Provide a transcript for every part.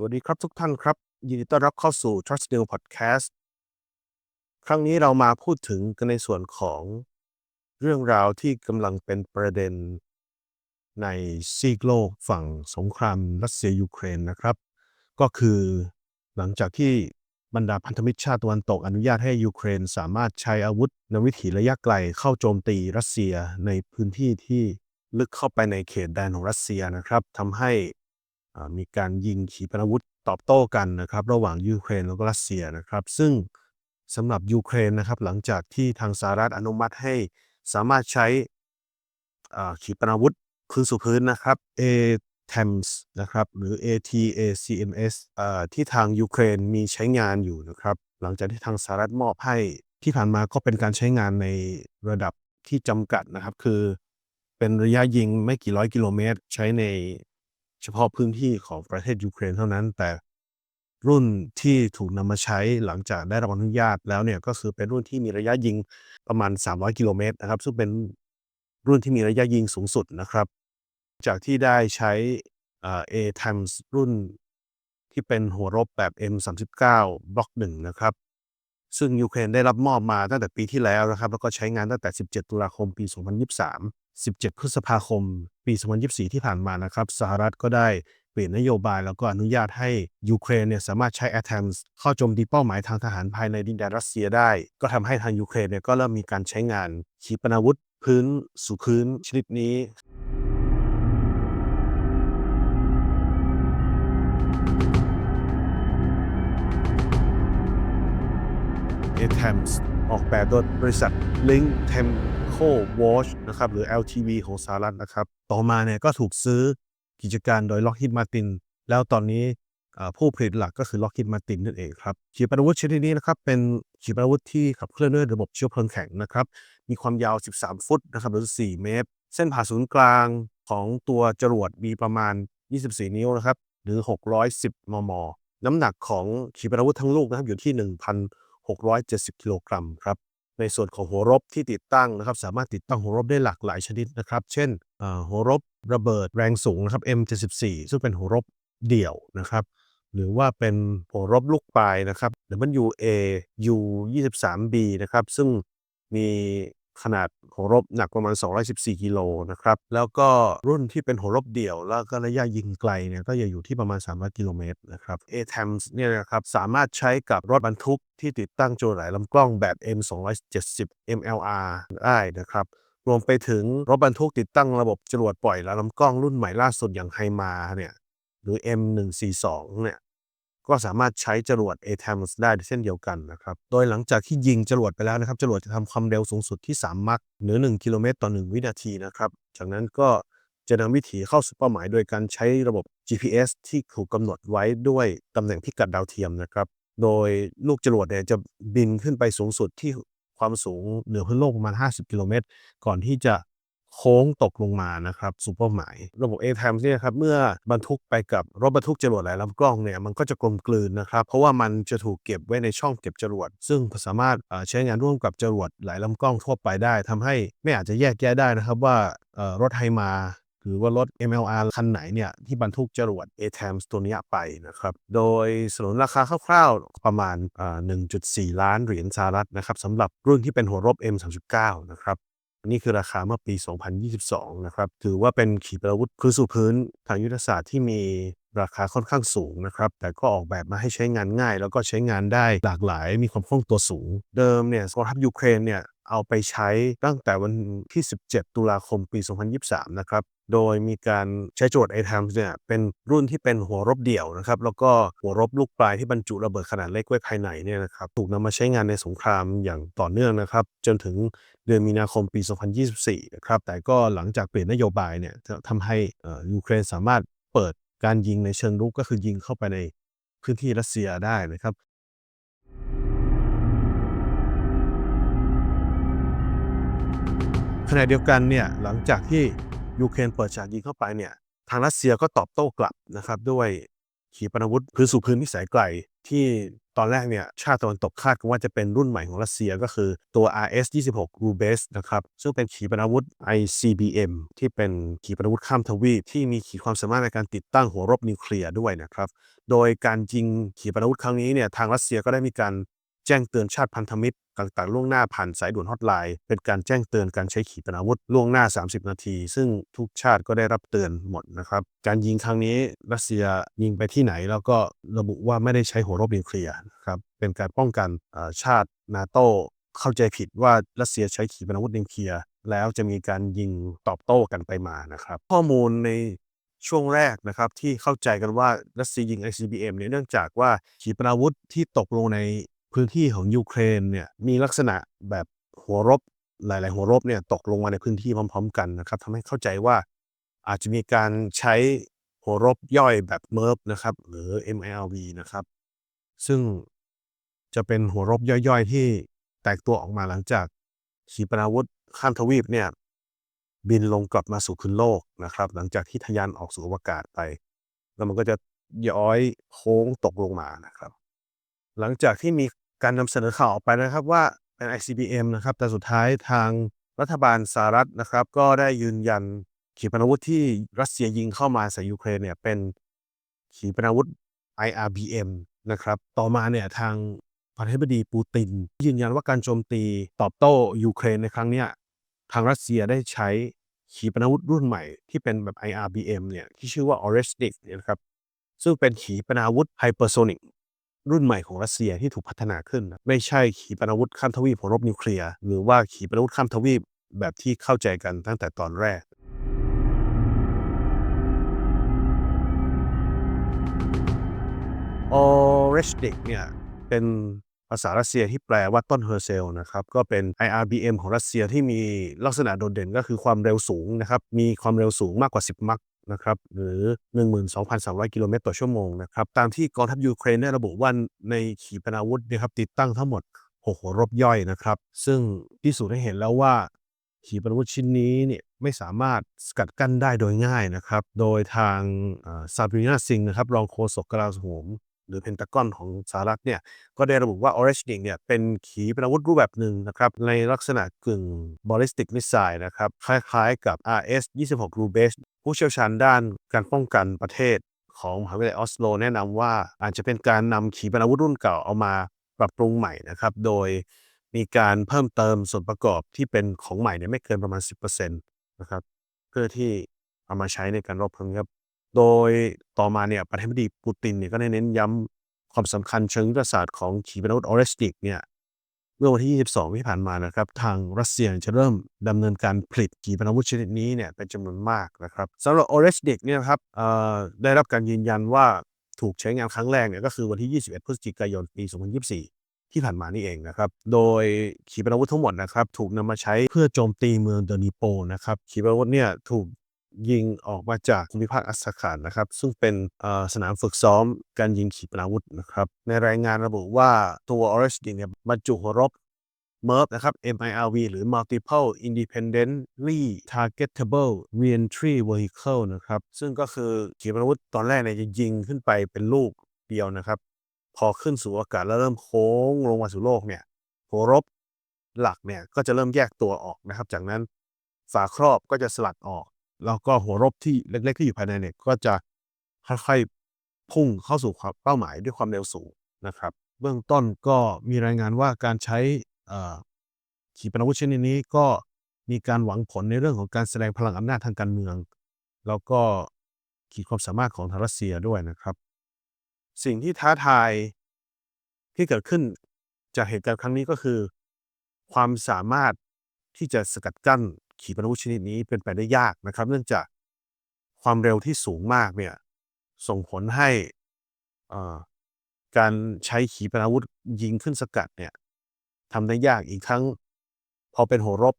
สวัสดีครับทุกท่านครับ ยินดีต้อนรับเข้าสู่ Trust New Podcast ครั้งนี้เรามาพูดถึงกันในส่วนของเรื่องราวที่กำลังเป็นประเด็นในซีกโลกฝั่งสงครามรัสเซียยูเครนนะครับ ก็คือหลังจากที่บรรดาพันธมิตรชาติตะวันตกอนุญาตให้ยูเครนสามารถใช้อาวุธนวิถีระยะไกลเข้าโจมตีรัสเซียในพื้นที่ที่ลึกเข้าไปในเขตแดนของรัสเซียนะครับทำให้ มีการยิงขีปนาวุธตอบโต้กันนะครับ ระหว่างยูเครนแล้วก็รัสเซียนะครับ ซึ่งสำหรับยูเครนนะครับ หลังจากที่ทางสหรัฐอนุมัติให้สามารถใช้อ่าขีปนาวุธพื้นสู่พื้นนะครับ ATAMS นะครับ หรือ ATACMS อ่าที่ทางยูเครนมีใช้งานอยู่นะครับ หลังจากที่ทางสหรัฐมอบให้ที่ผ่านมาก็เป็นการใช้งานในระดับที่จำกัดนะครับ คือเป็นระยะยิงไม่กี่ร้อยกิโลเมตร ใช้ใน เฉพาะพื้นที่ของประเทศยูเครนเท่านั้น แต่รุ่นที่ถูกนำมาใช้หลังจากได้รับอนุญาตแล้วเนี่ยก็คือเป็นรุ่นที่มีระยะยิงประมาณ 300 กิโลเมตรนะครับ ซึ่งเป็นรุ่นที่มีระยะยิงสูงสุดนะครับ จากที่ได้ใช้เอ่า ATAMS รุ่นที่เป็นหัวรบแบบ M39 บล็อกหนึ่งนะครับ ซึ่งยูเครนได้รับมอบมาตั้งแต่ปีที่แล้วนะครับ แล้วก็ใช้งานตั้งแต่ 17 ตุลาคมปี 2023 17 พฤษภาคม ปี 2024 ที่ผ่านมานะครับสหรัฐก็ได้เปลี่ยนนโยบายแล้วก็อนุญาตให้ยูเครนเนี่ยสามารถใช้ ATAMS เข้าโจมตีเป้าหมายทางทหารภายในดินแดนรัสเซียได้ ก็ทำให้ทางยูเครนเนี่ยก็เริ่มมีการใช้งานขีปนาวุธพื้นสู่พื้นชนิดนี้ ATAMS อ ออกแบบโดยบริษัท Link Temco Watch นะครับหรือ LTV ของสหรัฐนะครับ ต่อมาเนี่ยก็ถูกซื้อกิจการโดย Lockheed Martin แล้วตอนนี้ผู้ผลิตหลักก็คือ Lockheed Martin นั่นเองครับขีปนาวุธชนิดนี้นะครับเป็นขีปนาวุธที่ขับเคลื่อนด้วยระบบเชื้อเพลิงแข็งนะครับ มีความยาว 13 ฟุตนะครับหรือ 4 เมตร เส้นผ่าศูนย์กลางของตัวจรวดมีประมาณ 24 นิ้วนะครับ หรือ 610 มม น้ำหนักของขีปนาวุธทั้งลูกนะครับอยู่ที่ 670 กิโลกรัมครับ ในส่วนของหัวรบที่ติดตั้งนะครับ สามารถติดตั้งหัวรบได้หลากหลายชนิดนะครับ เช่นหัวรบระเบิดแรงสูงนะครับ M74 ซึ่งเป็นหัวรบเดี่ยวนะครับ หรือว่าเป็นหัวรบลูกปลายนะครับ WA U23B นะครับ ซึ่งมี ขนาดหัวรบหนักประมาณ 214 กิโลนะครับ แล้วก็รุ่นที่เป็นหัวรบเดี่ยว แล้วก็ระยะยิงไกลเนี่ยก็จะอยู่ที่ประมาณ 300 กิโลเมตรนะครับ ATAMS เนี่ยนะครับสามารถใช้กับรถบรรทุกที่ติดตั้งโจรหลายลำกล้องแบบ M270 MLR ได้นะครับรวมไปถึงรถบรรทุกติดตั้งระบบจรวดปล่อยและลำกล้องรุ่นใหม่ล่าสุดอย่างไฮมาเนี่ยหรือ M142 เนี่ย ก็สามารถใช้จรวด ATAMS ได้เช่นเดียวกันนะครับ โดยหลังจากที่ยิงจรวดไปแล้วนะครับ จรวดจะทำความเร็วสูงสุดที่ 3 มัคหรือ 1 กิโลเมตรต่อ 1 วินาทีนะครับ จากนั้นก็จะนำวิถีเข้าสู่เป้าหมายโดยการใช้ระบบ GPS ที่ถูกกำหนดไว้ด้วยตำแหน่งพิกัดดาวเทียมนะครับ โดยลูกจรวดเนี่ยจะบินขึ้นไปสูงสุดที่ความสูงเหนือพื้นโลกประมาณ 50 กิโลเมตร ก่อนที่จะ โค้งตกลงมานะครับสู่เป้าหมายระบบ ATAMS เนี่ยครับเมื่อบรรทุกไปกับรถบรรทุกจรวดหลายลำกล้องเนี่ยมันก็จะกลมกลืนนะครับ เพราะว่ามันจะถูกเก็บไว้ในช่องเก็บจรวด ซึ่งสามารถใช้งานร่วมกับจรวดหลายลำกล้องทั่วไปได้ทำให้ไม่อาจจะแยกแยะได้นะครับว่ารถไฮมาหรือว่ารถ MLR คันไหนเนี่ยที่บรรทุกจรวด ATAMS ตัวนี้ไปนะครับ โดยสนุนราคาคร่าวๆ ประมาณอ่า1.4 ล้านเหรียญสหรัฐนะครับสำหรับรุ่นที่เป็นหัวรบ M39 นะครับ นี่คือราคาเมื่อปี 2022 นะครับ ถือว่าเป็นขีปนาวุธพื้นสู่พื้นทางยุทธศาสตร์ที่มีราคาค่อนข้างสูงนะครับ แต่ก็ออกแบบมาให้ใช้งานง่าย แล้วก็ใช้งานได้หลากหลาย มีความคล่องตัวสูง เดิมเนี่ยกองทัพยูเครนเนี่ย เอาไปใช้ตั้งแต่วันที่ 17 ตุลาคมปี 2023 นะครับ โดยมีการใช้โจรวด ATAMS เนี่ยเป็นรุ่นที่เป็นหัวรบเดี่ยวนะครับ แล้วก็หัวรบลูกปลายที่บรรจุระเบิดขนาดเล็กไว้ภายในเนี่ยนะครับถูกนำมาใช้งานในสงครามอย่างต่อเนื่องนะครับ จนถึงเดือนมีนาคมปี 2024 นะครับ แต่ก็หลังจากเปลี่ยนนโยบายเนี่ยทำให้ออยูเครนสามารถเปิดการยิงในเชิงรุกก็คือยิงเข้าไปในพื้นที่รัสเซียได้นะครับ ขณะเดียวกันเนี่ยหลังจากที่ยูเครนเปิดฉากยิงเข้าไปเนี่ยทางรัสเซียก็ตอบโต้กลับนะครับด้วยขีปนาวุธพื้นสู่พื้นที่สายไกล ที่ตอนแรกเนี่ยชาติตะวันตกคาดกันว่าจะเป็นรุ่นใหม่ของรัสเซียก็คือตัว RS-26 Rubes นะครับซึ่งเป็นขีปนาวุธ ICBM ที่เป็นขีปนาวุธข้ามทวีป ที่มีขีดความสามารถในการติดตั้งหัวรบนิวเคลียร์ด้วยนะครับโดยการยิงขีปนาวุธครั้งนี้เนี่ยทางรัสเซียก็ได้มีการแจ้งเตือนชาติพันธมิตร ต่างๆ ล่วงหน้าผ่านสายด่วนฮอตไลน์ เป็นการแจ้งเตือนการใช้ขีปนาวุธล่วงหน้า 30 นาที ซึ่งทุกชาติก็ได้รับเตือนหมดนะครับ การยิงครั้งนี้รัสเซียยิงไปที่ไหนแล้วก็ระบุว่าไม่ได้ใช้หัวรบนิวเคลียร์ครับเป็นการป้องกันชาตินาโตเข้าใจผิดว่ารัสเซียใช้ขีปนาวุธนิวเคลียร์แล้วจะมีการยิงตอบโต้กันไปมานะครับ ข้อมูลในช่วงแรกนะครับที่เข้าใจกันว่ารัสเซียยิง ICBM เนี่ยเนื่องจากว่าขีปนาวุธที่ตกลงใน พื้นที่ของยูเครนเนี่ยมีลักษณะแบบหัวรบหลาย ๆ หัวรบเนี่ยตกลงมาในพื้นที่พร้อม ๆ กันนะครับทำให้เข้าใจว่าอาจจะมีการใช้หัวรบย่อยแบบเมิร์ฟนะครับหรือ MIRV นะครับ ซึ่งจะเป็นหัวรบย่อย ๆ ที่แตกตัวออกมาหลังจากขีปนาวุธข้ามทวีปเนี่ยบินลงกลับมาสู่พื้นโลกนะครับ หลังจากที่ทะยานออกสู่อวกาศไป แล้วมันก็จะย้อยโค้งตกลงมานะครับ หลังจากที่มี การนำเสนอข่าวออกไปนะครับว่าเป็น ICBM นะครับ แต่สุดท้ายทางรัฐบาลสหรัฐนะครับ ก็ได้ยืนยันขีปนาวุธที่รัสเซียยิงเข้ามาใส่ยูเครนเนี่ยเป็นขีปนาวุธ IRBM นะครับ ต่อมาเนี่ยทางประธานาธิบดีปูติน ยืนยันว่าการโจมตีตอบโต้ยูเครนในครั้งนี้ทางรัสเซียได้ใช้ขีปนาวุธรุ่นใหม่ที่เป็นแบบ IRBM เนี่ยที่ชื่อว่า Oresnik นะครับซึ่งเป็นขีปนาวุธไฮเปอร์โซนิก รุ่นใหม่ของรัสเซียที่ถูกพัฒนาขึ้น ไม่ใช่ขีปนาวุธข้ามทวีปของรบนิวเคลียร์หรือว่าขีปนาวุธข้ามทวีปแบบที่เข้าใจกันตั้งแต่ตอนแรก o r e s h d i k เนี่ยเป็นภาษารัสเซียที่แปลว่าต้นเฮอร์เซลนะครับก็เป็น IRBM ของรัสเซียที่มีลักษณะโดดเด่นก็คือความเร็วสูงนะครับมีความเร็วสูงมากกว่า 10 มัก นะครับหรือ 12,300 กิโลเมตรต่อชั่วโมงนะครับตามที่กองทัพยูเครนได้ระบุว่าในขีปนาวุธนะครับติดตั้งทั้งหมด6หัวรบย่อยนะครับ ซึ่งพิสูจน์ให้เห็นแล้วว่า ขีปนาวุธชิ้นนี้เนี่ยไม่สามารถสกัดกั้นได้โดยง่ายนะครับ โดยทางซาบรีนาซิงนะครับรองโฆษกกลาโหม หรือเพนตากอนของสหรัฐเนี่ยก็ได้ระบุว่า Orange n i k เนี่ยเป็นขีปนาวุธรูปแบบหนึ่งนะครับในลักษณะกึ่ง ballistic missile นะครับคล้ายๆกับ RS 26 Rubes ผู้เชี่ยวชาญด้านการป้องกันประเทศของมหาวิทยาลัยออสโล แนะนำว่าอาจจะเป็นการนำขีปนาวุธรุ่นเก่าเอามาปรับปรุงใหม่นะครับโดยมีการเพิ่มเติมส่วนประกอบที่เป็นของใหม่เนี่ยไม่เกินประมาณ 10%นะครับเพื่อที่เอามาใช้ในการรบครั้งนี้ โดยต่อมาเนี่ยประธานาธิบดีปูตินเนี่ยก็ได้เน้นย้ำความสำคัญเชิงยุทธศาสตร์ของขีปนาวุธออเรสติกเนี่ยเมื่อวันที่ 22 ที่ผ่านมานะครับ ทางรัสเซียจะเริ่มดำเนินการผลิตขีปนาวุธชนิดนี้เนี่ยเป็นจำนวนมากนะครับสำหรับออเรสติกเนี่ยครับได้รับการยืนยันว่าถูกใช้งานครั้งแรกเนี่ยก็คือวันที่ 21 พฤศจิกายน ปี 2024 ที่ผ่านมานี่เองนะครับ โดยขีปนาวุธทั้งหมดนะครับถูกนำมาใช้เพื่อโจมตีเมืองเดนิโปนะครับขีปนาวุธเนี่ยถูก ยิงออกมาจากภูมิภาคอัสคานนะครับ ซึ่งเป็นสนามฝึกซ้อมการยิงขีปนาวุธนะครับ ในรายงานระบุว่าตัว Orange เนี่ยบรรจุหัวรบ MERV นะครับ MIRV หรือ Multiple Independently Targetable Reentry Vehicle นะครับ ซึ่งก็คือขีปนาวุธตอนแรกเนี่ยจะยิงขึ้นไปเป็นลูกเดียวนะครับ พอขึ้นสู่อากาศแล้วเริ่มโค้งลงมาสู่โลกเนี่ยหัวรบหลักเนี่ยก็จะเริ่มแยกตัวออกนะครับ จากนั้นฝาครอบก็จะสลัดออก แล้วก็หัวรบที่เล็กๆที่อยู่ภายในเนี่ยก็จะค่อยๆพุ่งเข้าสู่เป้าหมายด้วยความเร็วสูงนะครับ เบื้องต้นก็มีรายงานว่าการใช้ขีปนาวุธชนิดนี้ก็มีการหวังผลในเรื่องของการแสดงพลังอำนาจทางการเมือง แล้วก็ขีดความสามารถของทางรัสเซียด้วยนะครับ สิ่งที่ท้าทายที่เกิดขึ้นจากเหตุการณ์ครั้งนี้ก็คือ ความสามารถที่จะสกัดกั้น ขีปนาวุธชนิดนี้เป็นไปได้ยากนะครับ เนื่องจากความเร็วที่สูงมากเนี่ยส่งผลให้การใช้ขีปนาวุธยิงขึ้นสกัดเนี่ยทำได้ยากอีกทั้ง พอเป็นหัวรบ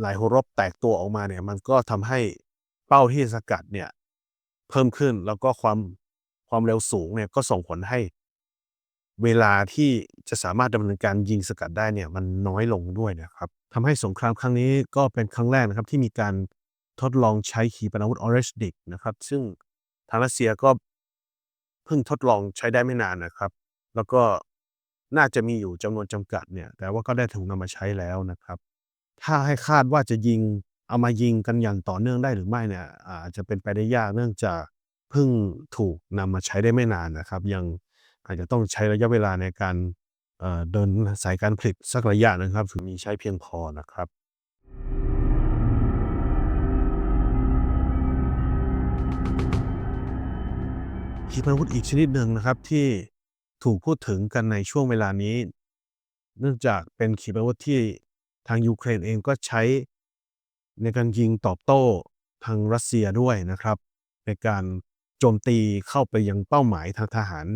หลายหัวรบแตกตัวออกมาเนี่ยมันก็ทำให้เป้าที่สกัดเนี่ยเพิ่มขึ้นแล้วก็ความความเร็วสูงเนี่ยก็ส่งผลให้ เวลาที่จะสามารถดำเนินการยิงสกัดได้เนี่ยมันน้อยลงด้วยนะครับทำให้สงครามครั้งนี้ก็เป็นครั้งแรกนะครับที่มีการทดลองใช้ขีปนาวุธออเรสดิกนะครับ ซึ่งทางรัสเซียก็เพิ่งทดลองใช้ได้ไม่นานนะครับ แล้วก็น่าจะมีอยู่จำนวนจำกัดเนี่ย แต่ว่าก็ได้ถูกนำมาใช้แล้วนะครับ ถ้าให้คาดว่าจะยิงเอามายิงกันอย่างต่อเนื่องได้หรือไม่เนี่ยอาจจะเป็นไปได้ยากเนื่องจากเพิ่งถูกนำมาใช้ได้ไม่นานนะครับ ยัง อาจจะต้องใช้ระยะเวลาในการเดินสายการผลิตสักระยะนะครับ ถึงมีใช้เพียงพอนะครับขีปนาวุธอีกชนิดหนึ่งนะครับที่ถูกพูดถึงกันในช่วงเวลานี้ เนื่องจากเป็นขีปนาวุธที่ทางยูเครนเองก็ใช้ในการยิงตอบโต้ทางรัสเซียด้วยนะครับ ในการโจมตีเข้าไปยังเป้าหมายทางทหาร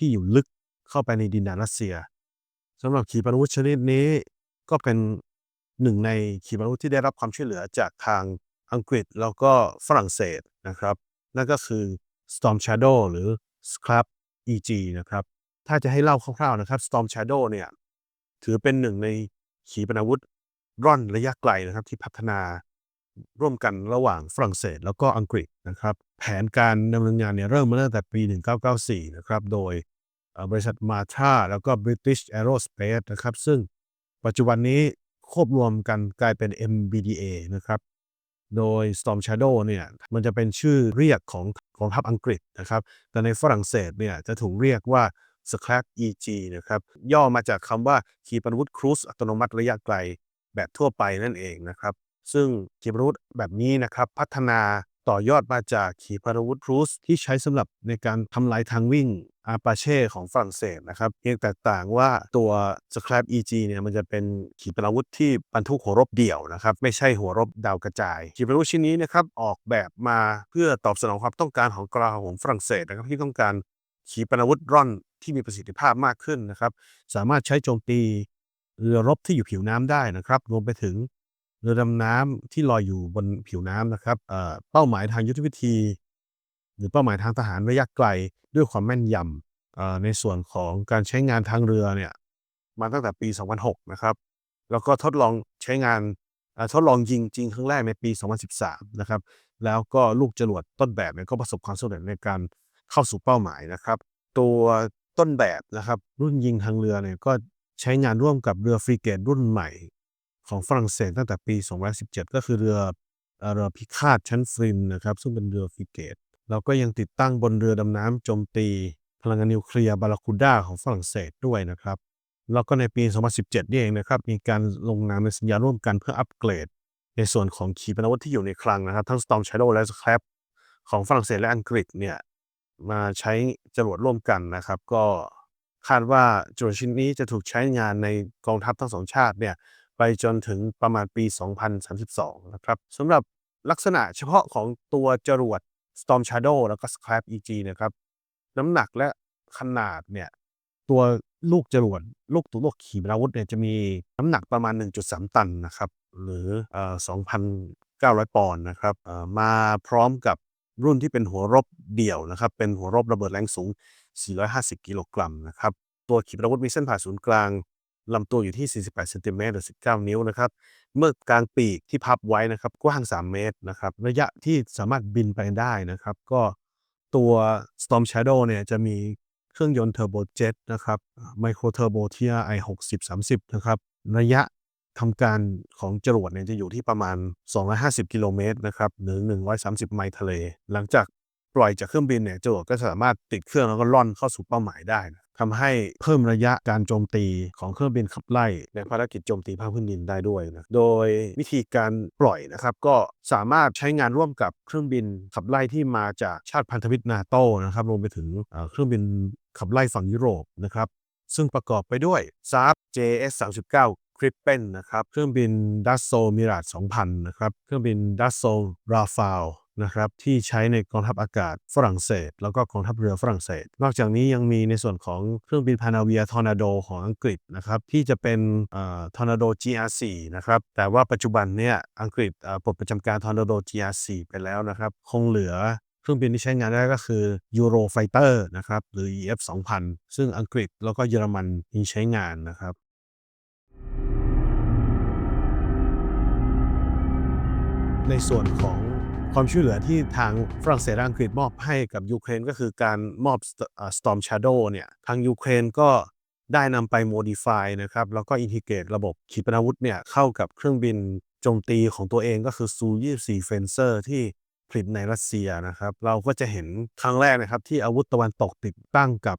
ที่อยู่ลึกเข้าไปในดินแดนรัสเซียสำหรับขีปนาวุธชนิดนี้ก็เป็นหนึ่งในขีปนาวุธที่ได้รับความช่วยเหลือจากทางอังกฤษแล้วก็ฝรั่งเศสนะครับ นั่นก็คือ Storm Shadow หรือ Scrap EG นะครับ ถ้าจะให้เล่าคร่าวๆนะครับ Storm Shadow เนี่ยถือเป็นหนึ่งในขีปนาวุธร่อนระยะไกลนะครับที่พัฒนาร่วมกันระหว่างฝรั่งเศสแล้วก็อังกฤษนะครับ แผนการดำเนินงานเนี่ยเริ่มมาตั้งแต่ปี 1994 นะครับ โดย บริษัทมาทาแล้วก็ British Aerospace นะครับ ซึ่งปัจจุบันนี้ควบรวมกันกลายเป็น MBDA นะครับ โดย Storm Shadow เนี่ยมันจะเป็นชื่อเรียกของกองทัพอังกฤษนะครับ แต่ในฝรั่งเศสเนี่ยจะถูกเรียกว่า Scrap EG นะครับ ย่อมาจากคำว่าขีปนาวุธครูซอัตโนมัติระยะไกลแบบทั่วไปนั่นเองนะครับ ซึ่งขีปนาวุธแบบนี้นะครับ พัฒนาต่อยอดมาจากขีปนาวุธครูซที่ใช้สำหรับในการทำลายทางวิ่ง อาปาเช่ของฝรั่งเศสนะครับเพียงแตกต่างว่าตัว Scrap EG เนี่ยมันจะเป็นขีปนาวุธที่บรรทุกหัวรบเดี่ยวนะครับไม่ใช่หัวรบดาวกระจาย ขีปนาวุธชิ้นนี้นะครับออกแบบมาเพื่อตอบสนองความต้องการของกลาโหมฝรั่งเศสนะครับที่ต้องการขีปนาวุธร่อนที่มีประสิทธิภาพมากขึ้นนะครับสามารถใช้โจมตีเรือรบที่อยู่ผิวน้ำได้นะครับรวมไปถึงเรือดำน้ำที่ลอยอยู่บนผิวน้ำนะครับเเป้าหมายทางยุทธวิธี หรือเป้าหมายทางทหารระยะไกลด้วยความแม่นยำในส่วนของการใช้งานทางเรือเนี่ยมาตั้งแต่ปี 2006 นะครับ แล้วก็ทดลองใช้งานทดลองยิงจริงครั้งแรกในปี 2013 นะครับ แล้วก็ลูกจรวดต้นแบบเนี่ยก็ประสบความสำเร็จในการเข้าสู่เป้าหมายนะครับ ตัวต้นแบบนะครับรุ่นยิงทางเรือเนี่ยก็ใช้งานร่วมกับเรือฟริเกตรุ่นใหม่ของฝรั่งเศสตั้งแต่ปี 2017 ก็คือเรืออ่อเรือพิฆาตชั้นฟรินนะครับ ซึ่งเป็นเรือฟริเกต แล้วก็ยังติดตั้งบนเรือดำน้ำโจมตี พลังงานนิวเคลียร์บาราคูด้าของฝรั่งเศสด้วยนะครับ แล้วก็ในปี 2017 นี่เองนะครับ มีการลงนามในสัญญาร่วมกันเพื่ออัปเกรด ในส่วนของขีปนาวุธที่อยู่ในคลังนะครับ ทั้ง Storm Shadow และ Scrap ของฝรั่งเศสและอังกฤษเนี่ยมาใช้จรวดร่วมกันนะครับ ก็คาดว่าจรวดชิ้นนี้จะถูกใช้งานในกองทัพทั้งสองชาติเนี่ยไปจนถึงประมาณปี 2032 นะครับสำหรับลักษณะเฉพาะของตัวจรวด Storm Shadow แล้วก็ Scrap EG นะครับน้ำหนักและขนาดเนี่ยตัวลูกจรวดลูกตัวลูกขีปนาวุธเนี่ยจะมีน้ำหนักประมาณ 1.3 ตันนะครับหรือเอ่อ2,900 ปอนด์นะครับมาพร้อมกับรุ่นที่เป็นหัวรบเดี่ยวนะครับเป็นหัวรบระเบิดแรงสูง 450 กิโลกรัมนะครับตัวขีปนาวุธมีเส้นผ่าศูนย์กลาง ลำตัวอยู่ที่ 48เซนติเมตรหรือ 19 นิ้วนะครับ เมื่อกลางปีกที่พับไว้นะครับ กว้าง 3 เมตรนะครับ ระยะที่สามารถบินไปได้นะครับ ก็ตัว Storm Shadow เนี่ยจะมีเครื่องยนต์เทอร์โบเจ็ตนะครับไมโครเทอร์โบ TRI 60 30 นะครับ ระยะทำการของจรวดเนี่ยจะอยู่ที่ประมาณ 250 กิโลเมตรนะครับหรือ 130 ไมล์ทะเล หลังจากปล่อยจากเครื่องบินเนี่ยจรวดก็สามารถติดเครื่องแล้วก็ล่อนเข้าสู่เป้าหมายได้นะ ทำให้เพิ่มระยะการโจมตีของเครื่องบินขับไล่ในภารกิจโจมตีภาคพื้นดินได้ด้วยนะ โดยวิธีการปล่อยนะครับก็สามารถใช้งานร่วมกับเครื่องบินขับไล่ที่มาจากชาติพันธมิตรนาโต้นะครับรวมไปถึงเครื่องบินขับไล่ฝั่งยุโรปนะครับซึ่งประกอบไปด้วย s a r p JS 39คริปเปนนะครับ เครื่องบินดัสโซมิราด 2000 นะครับ เครื่องบินดัสโซราฟาล นะครับที่ใช้ในกองทัพอากาศฝรั่งเศส แล้วก็กองทัพเรือฝรั่งเศส นอกจากนี้ยังมีในส่วนของเครื่องบินพานาเวียทอร์นาโดของอังกฤษนะครับที่จะเป็นทอร์นาโด GR4 นะครับแต่ว่าปัจจุบันเนี่ยอังกฤษปลดประจำการทอร์นาโด GR4 ไปแล้วนะครับคงเหลือเครื่องบินที่ใช้งานได้ก็คือ Eurofighter นะครับหรือ EF 2000 ซึ่งอังกฤษแล้วก็เยอรมันมีใช้งานนะครับในส่วนของ ความช่วยเหลือที่ทางฝรั่งเศสและอังกฤษมอบให้กับยูเครนก็คือการมอบ Storm Shadow เนี่ยทางยูเครนก็ได้นำไป modify นะครับแล้วก็อินทิเกรตระบบขีปนาวุธเนี่ยเข้ากับเครื่องบินโจมตีของตัวเองก็คือ Su-24 Fencer ที่ ผลิตในรัสเซียนะครับ เราก็จะเห็นครั้งแรกนะครับ ที่อาวุธตะวันตกติดตั้งกับ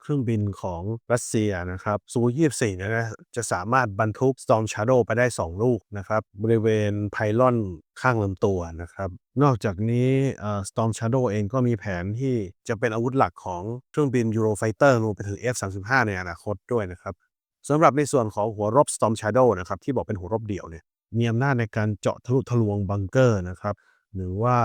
เครื่องบินของรัสเซียนะครับ Su-24 เนี่ยนะจะสามารถบรรทุก Storm Shadow ไปได้ 2 ลูกนะครับ บริเวณไพลอนข้างลำตัวนะครับ นอกจากนี้ Storm Shadow เองก็มีแผนที่จะเป็นอาวุธหลักของเครื่องบิน Eurofighter รวมไปถึง F-35 ในอนาคตด้วยนะครับสำหรับในส่วนของหัวรบ Storm Shadow นะครับที่บอกเป็นหัวรบเดี่ยวเนี่ยมีอำนาจในการเจาะทะลุทะลวงบังเกอร์นะครับ หรือว่า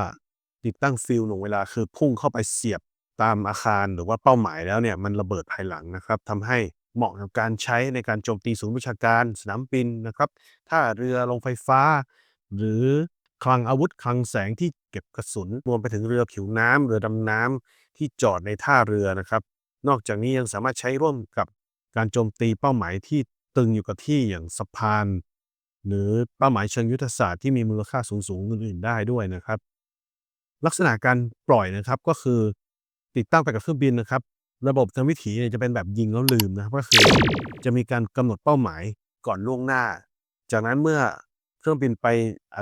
ติดตั้งฟิลหน่วงเวลาคือพุ่งเข้าไปเสียบตามอาคารหรือว่าเป้าหมายแล้วเนี่ยมันระเบิดภายหลังนะครับทำให้เหมาะกับการใช้ในการโจมตีศูนย์วิชาการสนามบินนะครับท่าเรือลงไฟฟ้า หรือคลังอาวุธคลังแสงที่เก็บกระสุน รวมไปถึงเรือผิวน้ำเรือดำน้ำที่จอดในท่าเรือนะครับ นอกจากนี้ยังสามารถใช้ร่วมกับการโจมตีเป้าหมายที่ตึงอยู่กับที่อย่างสะพาน หรือเป้าหมายเชิงยุทธศาสตร์ที่มีมูลค่าสูงๆอื่นๆได้ด้วยนะครับ ลักษณะการปล่อยนะครับก็คือติดตั้งไปกับเครื่องบินนะครับ ระบบทางวิถีเนี่ยจะเป็นแบบยิงแล้วลืมนะครับก็คือจะมีการกำหนดเป้าหมายก่อนล่วงหน้า จากนั้นเมื่อเครื่องบินไป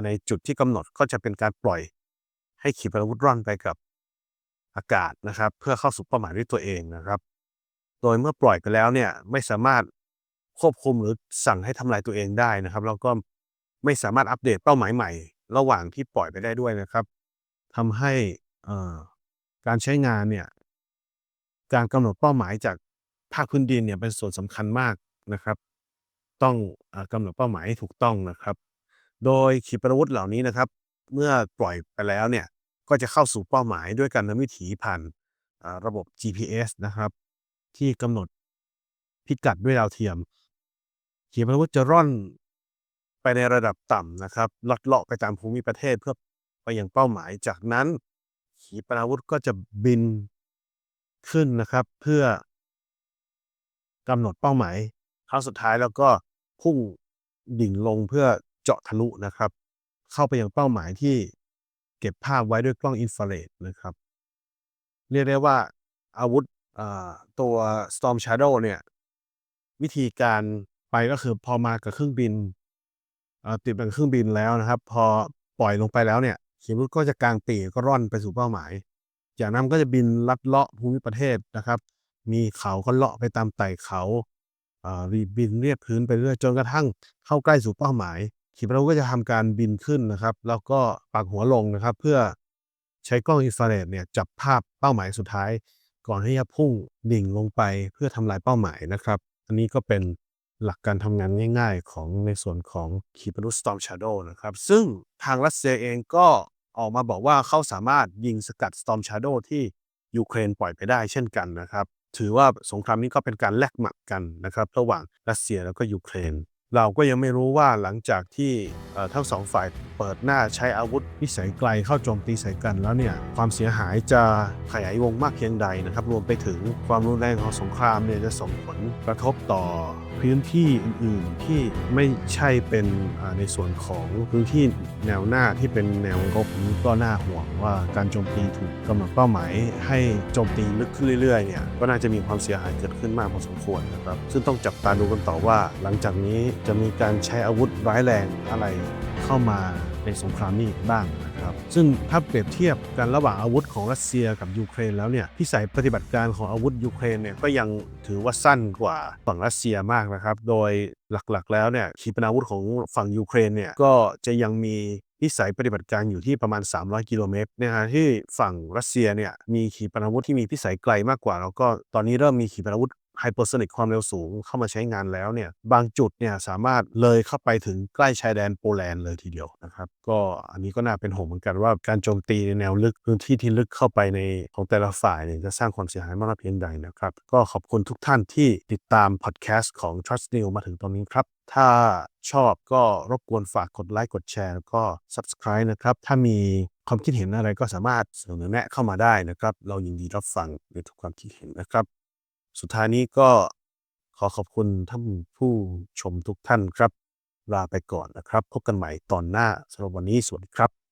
ในจุดที่กำหนดก็จะเป็นการปล่อย ให้ขีปนาวุธร่อนไปกับอากาศนะครับ เพื่อเข้าสู่เป้าหมายด้วยตัวเองนะครับ โดยเมื่อปล่อยไปแล้วเนี่ยไม่สามารถ ควบคุมหรือสั่งให้ทำลายตัวเองได้นะครับ แล้วก็ไม่สามารถอัปเดตเป้าหมายใหม่ ระหว่างที่ปล่อยไปได้ด้วยนะครับทำให้การใช้งานเนี่ยการกำหนดเป้าหมายจากภาคพื้นดินเนี่ยเป็นส่วนสำคัญมากนะครับ ต้องอกำหนดเป้าหมายให้ถูกต้องนะครับ โดยขีปนาวุธเหล่านี้นะครับ เมื่อปล่อยไปแล้วเนี่ยก็จะเข้าสู่เป้าหมายด้วยการนำวิถีผ่านระบบ GPS นะครับ ที่กำหนดพิกัดด้วยดาวเทียม ขีปนาวุธจะร่อนไปในระดับต่ำนะครับลัดเลาะไปตามภูมิประเทศเพื่อไปอยังเป้าหมาย จากนั้นขีปนาวุธก็จะบินขึ้นนะครับ เพื่อกำหนดเป้าหมายครั้งสุดท้ายแล้วก็พุ่งดิ่งลงเพื่อเจาะทะลุนะครับ เข้าไปยังเป้าหมายที่เก็บภาพไว้ด้วยกล้องอินฟราเรดนะครับ เรียกได้ว่าอาวุธตัว Storm Shadow เนี่ย วิธีการ ไปก็คือพอมากับเครื่องบินติดเป็นเครื่องบินแล้วนะครับ พอปล่อยลงไปแล้วเนี่ยขีปนาวุธก็จะกลางปีกก็ร่อนไปสู่เป้าหมาย จากนั้นก็จะบินลัดเลาะภูมิประเทศนะครับ มีเขาก็เลาะไปตามไต่เขารีบินเรียบพื้นไปเรื่อยจนกระทั่งเข้าใกล้สู่เป้าหมาย ขีปนาวุธก็จะทำการบินขึ้นนะครับ แล้วก็ปักหัวลงนะครับ เพื่อใช้กล้องอินฟราเรดเนี่ยจับภาพเป้าหมายสุดท้าย ก่อนที่จะพุ่งดิ่งลงไปเพื่อทำลายเป้าหมายนะครับ อันนี้ก็เป็น หลักการทำงานง่ายๆ ของในส่วนของขีปนาวุธ Storm Shadow นะครับ ซึ่งทางรัสเซียเองก็ออกมาบอกว่าเขาสามารถยิงสกัด Storm Shadow ที่ยูเครนปล่อยไปได้เช่นกันนะครับ ถือว่าสงครามนี้ก็เป็นการแลกหมัดกันนะครับ ระหว่างรัสเซียแล้วก็ยูเครน เราก็ยังไม่รู้ว่าหลังจากที่ทั้งสองฝ่ายเปิดหน้าใช้อาวุธพิสัยไกลเข้าโจมตีใส่กันแล้วเนี่ยความเสียหายจะขยายวงมากเพียงใดนะครับ รวมไปถึงความรุนแรงของสงครามเนี่ยจะส่งผลกระทบต่อพื้นที่อื่น ๆ ที่ไม่ใช่เป็นในส่วนของพื้นที่แนวหน้าที่เป็นแนวรบนี้ก็น่าห่วงว่าการโจมตีถูกกำหนดเป้าหมาย ให้โจมตีลึกขึ้นเรื่อย ๆ เนี่ยก็น่าจะมีความเสียหายเกิดขึ้นมากพอสมควรนะครับ ซึ่งต้องจับตาดูกันต่อว่าหลังจากนี้จะมีการใช้อาวุธร้ายแรงอะไรเข้ามาในสงครามนี้บ้างนะครับ ซึ่งถ้าเปรียบเทียบกันระหว่างอาวุธของรัสเซียกับยูเครนแล้วเนี่ยพิสัยปฏิบัติการของอาวุธยูเครนเนี่ยก็ยังถือว่าสั้นกว่าฝั่งรัสเซียมากนะครับ โดยหลักๆ แล้วเนี่ยขีปนาวุธของฝั่งยูเครนเนี่ยก็จะยังมีพิสัยปฏิบัติการอยู่ที่ประมาณ 300 กิโลเมตรนะฮะที่ฝั่งรัสเซียเนี่ยมีขีปนาวุธที่มีพิสัยไกลมากกว่า แล้วก็ตอนนี้เริ่มมีขีปนาวุธ ไฮเปอร์โซนิกความเร็วสูงเข้ามาใช้งานแล้วเนี่ยบางจุดเนี่ยสามารถเลยเข้าไปถึงใกล้ชายแดนโปแลนด์เลยทีเดียวนะครับก็อันนี้ก็น่าเป็นห่วงเหมือนกันว่าการโจมตีในแนวลึกพื้นที่ที่ลึกเข้าไปในของแต่ละฝ่ายเนี่ยจะสร้างความเสียหายมากเพียงใดนะครับ ก็ขอบคุณทุกท่านที่ติดตามพอดแคสต์ของ Trust New มาถึงตรงนี้ครับ ถ้าชอบก็รบกวนฝากกดไลค์กดแชร์แล้วก็ Subscribe นะครับ ถ้ามีความคิดเห็นอะไรก็สามารถเสนอแนะเข้ามาได้นะครับ เรายินดีรับฟังในทุกความคิดเห็นนะครับ สุดท้ายนี้ก็ขอขอบคุณท่านผู้ชมทุกท่านครับ ลาไปก่อนนะครับ พบกันใหม่ตอนหน้าสำหรับวันนี้สวัสดีครับ